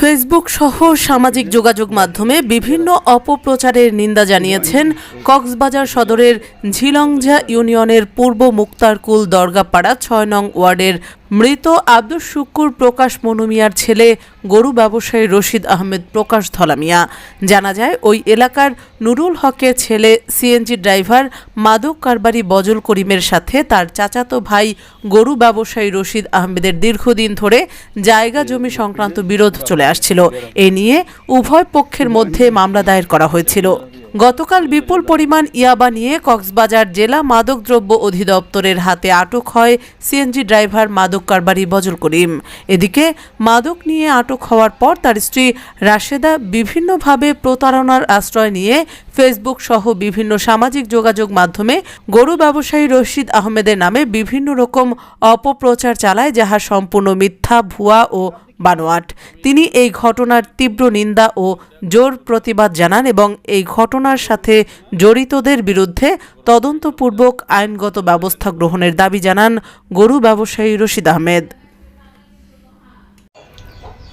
Facebook সহ সামাজিক যোগাযোগ মাধ্যমে বিভিন্ন অপপ্রচারের নিন্দা জানিয়েছেন কক্সবাজার সদরের ঝিলংঝা ইউনিয়নের পূর্ব মুক্তারকুল দরগাপাড়া ছয় নং ওয়ার্ডের মৃত আব্দুল শুকুর প্রকাশ মনুমিয়ার ছেলে গরু ব্যবসায়ী রশিদ আহমেদ প্রকাশ ধলামিয়া। জানা যায়, ওই এলাকার নুরুল হকের ছেলে সিএনজি ড্রাইভার মাদক কারবারি বজল করিমের সাথে তার চাচাতো ভাই গরু ব্যবসায়ী রশিদ আহমেদের দীর্ঘদিন ধরে জায়গা জমি সংক্রান্ত বিরোধ চলে আসছিল। এ নিয়ে উভয় পক্ষের মধ্যে মামলা দায়ের করা হয়েছিল। গতকাল বিপুল পরিমাণ ইয়াবা নিয়ে কক্সবাজার জেলা মাদকদ্রব্য অধিদপ্তরের হাতে আটক হয় সিএনজি ড্রাইভার মাদক কারবারি বজল করিম। এদিকে মাদক নিয়ে আটক হওয়ার পর তার স্ত্রী রাশেদা বিভিন্নভাবে প্রতারণার আশ্রয় নিয়ে ফেসবুক সহ বিভিন্ন সামাজিক যোগাযোগ মাধ্যমে গরু ব্যবসায়ী রশিদ আহমেদের নামে বিভিন্ন রকম অপপ্রচার চালায়, যাহা সম্পূর্ণ মিথ্যা, ভুয়া ও বানোয়াট। তিনি এই ঘটনার তীব্র নিন্দা ও জোর প্রতিবাদ জানান এবং এই ঘটনার সাথে জড়িতদের বিরুদ্ধে তদন্তপূর্বক আইনগত ব্যবস্থা গ্রহণের দাবি জানান গরু ব্যবসায়ী রশিদ আহমেদ।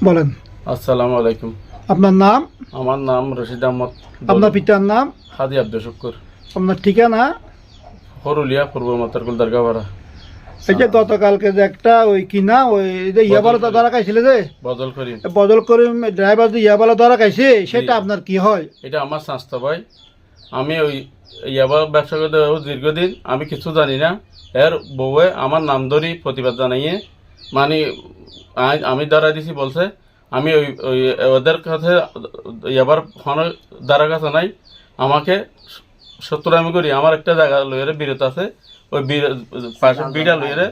বলেন। আসসালামু আলাইকুম। আপনার নাম? আমার নাম রশিদ আহমদ। আপনার পিতার নাম? হাদি আব্দুল শুক্কুর। আপনার ঠিকানা? হরুলিয়া পূর্ব মাতারকুল দরগাপাড়া। এই যে গতকালকে যে একটা ওই কিনা ওই যে ইয়াবালা খাইছিল যে? বদল করি বদল করে ড্রাইভার যে ইয়াবালা ধরা খাইছে সেটা আপনার কি হয়? এটা আমার স্বাস্থ্য ভাই। আমি ওই ইয়াবার ব্যবসা করতে দীর্ঘদিন আমি কিছু জানি না। এর বউয়ে আমার নাম ধরি প্রতিবাদ জানাইয়ে মানে আমি দ্বারা দিছি বলছে আমি ওই ওই ওদের কাছে ইয়াবার ফোন দ্বারা কাছে নাই। আমাকে সত্তর আমি করি। আমার একটা জায়গা লইয়ারে বিরত আছে। ওই বির- পাশে বিড়া লইয়ারে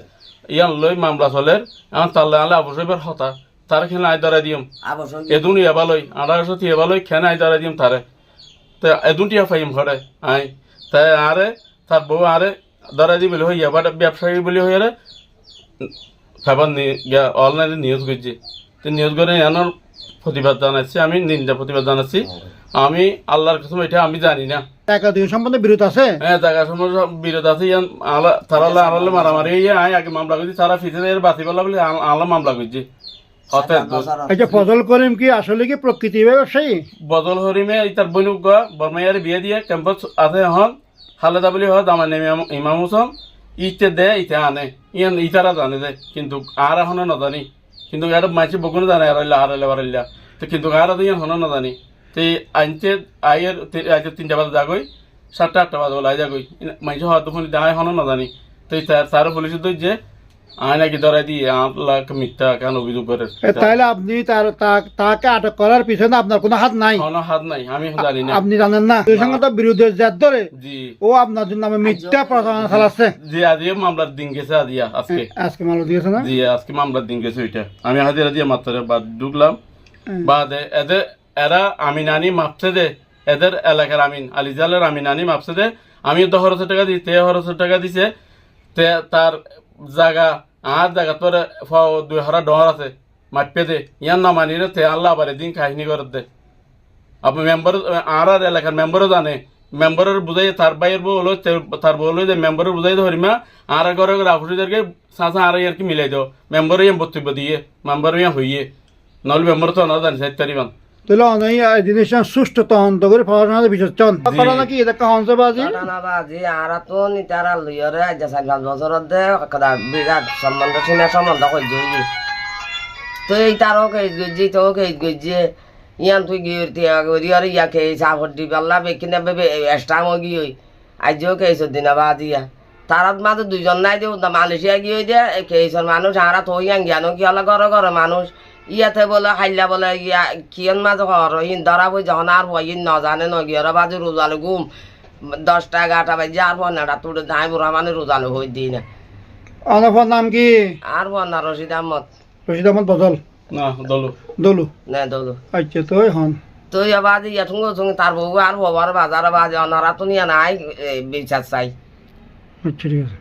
ইয়ান লই মামলা চলের আমার তাল্লে আলে অবশ্যই এবার হতা। তার খেলে আই দ্বারা দিম এদুন ইয়াবালই আড়াইশো ইয়াবালই খেনে আই দ্বারা দিম তারে। তো এদুন টিয়া ফাইম ঘরে আই তাই আরে তার বউ আরে দ্বারা দি বলি হই ইয়াবার ব্যবসায়ী বলি হই আরে খাবার অনলাইনে নিউজ করছি। তো নিউজ করে এনার প্রতিবাদ জানাচ্ছি আমি নিন্দা প্রতিবাদ জানাচ্ছি। আমি আল্লাহর কাছে এটা আমি জানি না। টাকা দিয়ে সম্বন্ধে বিরোধ আছে? হ্যাঁ জায়গা সময় সব বিরোধ আছে। তারা আলালে মারামারি ইয়ে আয় আগে মামলা করছি তারা ফিসে এর বাতি বলা বলে আ- মামলা করছি। যে ফজল করিম কি আসলে কি প্রকৃতি ব্যবসায়ী? বদল হরিমে ইতার বনুক বর্মাইয়ার বিয়ে দিয়ে ক্যাম্পাস আছে বলি হয় ইমাম হুসম ইতে দে ইতে আনে। ইয়ান ইতারা জানে দে কিন্তু আর এখনও নাজানি। কিন্তু এটা মাছি বকুনে জানে আর আর বারাইলা তো কিন্তু আর ইয়ান হনো নাজানি তো আনতে আইয়ের আজকে তিনটা বাজে যাগই সাতটা আটটা বাজে বলে আয় যাগই মাইছে হওয়ার তখন দায় হনো নাজানি তো তার পুলিশ তো যে আয় নাকি ধরাই দিয়ে আল্লাহ মিথ্যা কেন অভিযোগ করে? এ, তাহলে আপনি তার তাকে আটক করার পিছনে আপনার কোনো হাত নাই? কোনো হাত নাই আমি জানি না। আপনি জানেন না? ধরে জি। ও আপনার জন্য আমি মিথ্যা প্রচারণা চালাচ্ছে। জি আজকে মামলার দিন গেছে আজকে। আজকে মালো দিয়েছে না? জি আজকে মামলার দিন গেছে ওইটা। আমি হাজিরা দিয়ে মাত্র বাদ ঢুকলাম। বাদ এদের এরা আমিনানি মাপছে দে। এদের এলাকার আমিন আলিজালের আমিনানি মাপছে দে। আমি তো খরচের টাকা দিই তে খরচের টাকা দিছে। তে তার জায়গা আর জায়গা তোর দুই হারা ডর আছে মাপে দে ইয়ার না মানি রে আল্লাহ আবার দিন কাহিনী করে দে। আপনি মেম্বার আর আর এলাকার মেম্বারও জানে। মেম্বারের বুঝাই তার বাইরের বউ হলো তার বউ হলো যে মেম্বারের বুঝাই ধরিমা আর ঘরে আফুরিদেরকে সাঁচা আর ইয়ার কি মিলাই দাও মেম্বার ইয়ার বক্তব্য দিয়ে মেম্বার ইয়া হইয়ে নহলে মেম্বার তো না জানি সাইড তারিবান তাহলে অনেক জিনিস সুষ্ঠু তদন্ত করে পড়াশোনাতে বিশেষ চন করা নাকি এটা হংসবাজি ঘটনাবাজি আর তো নিতারা লইয়রে আজ চার পাঁচ বছর দে কদা বিরাট সম্বন্ধ চিনা সম্বন্ধ কই জুই তো এই তারও কে গজি তো কে গজি ইয়ান তুই গিয়ে গরি আর ইয়া কে সাফর দি পাল্লা বেকিনা বেবে এক্সট্রা মগি হই আজও কে দিনা বাদিয়া তারাত মাঝে দুইজন নাই দেও মালয়েশিয়া গিয়ে দে কেসর মানুষ আরা তো ইয়ান জ্ঞান কি হলো ঘরে ঘরে মানুষ ইয়াতে বলে হাইলা বলে ইয়া কিয়ন মাঝে ঘর ইন ধরা বই যখন আর হই ইন নজানে ন গিয়ে বাজে রোজালে ঘুম দশটা এগারোটা বাজে আর বন্যাটা তুলে দায় বুড়া মানে রোজালে হই দিই না অনফর নাম কি? আর বন্যা রশিদ আহমদ। রশিদ আহমদ বদল না দলু। দলু? নে দৌলো। আচ্ছা তো হন। তো ইয়া বাজে ইয়া ঠুঙ্গো ঠুঙ্গো তার বউ আর হবার বাজার বাজে অনারা তো নিয়ে নাই বিচার চাই। আচ্ছা ঠিক আছে।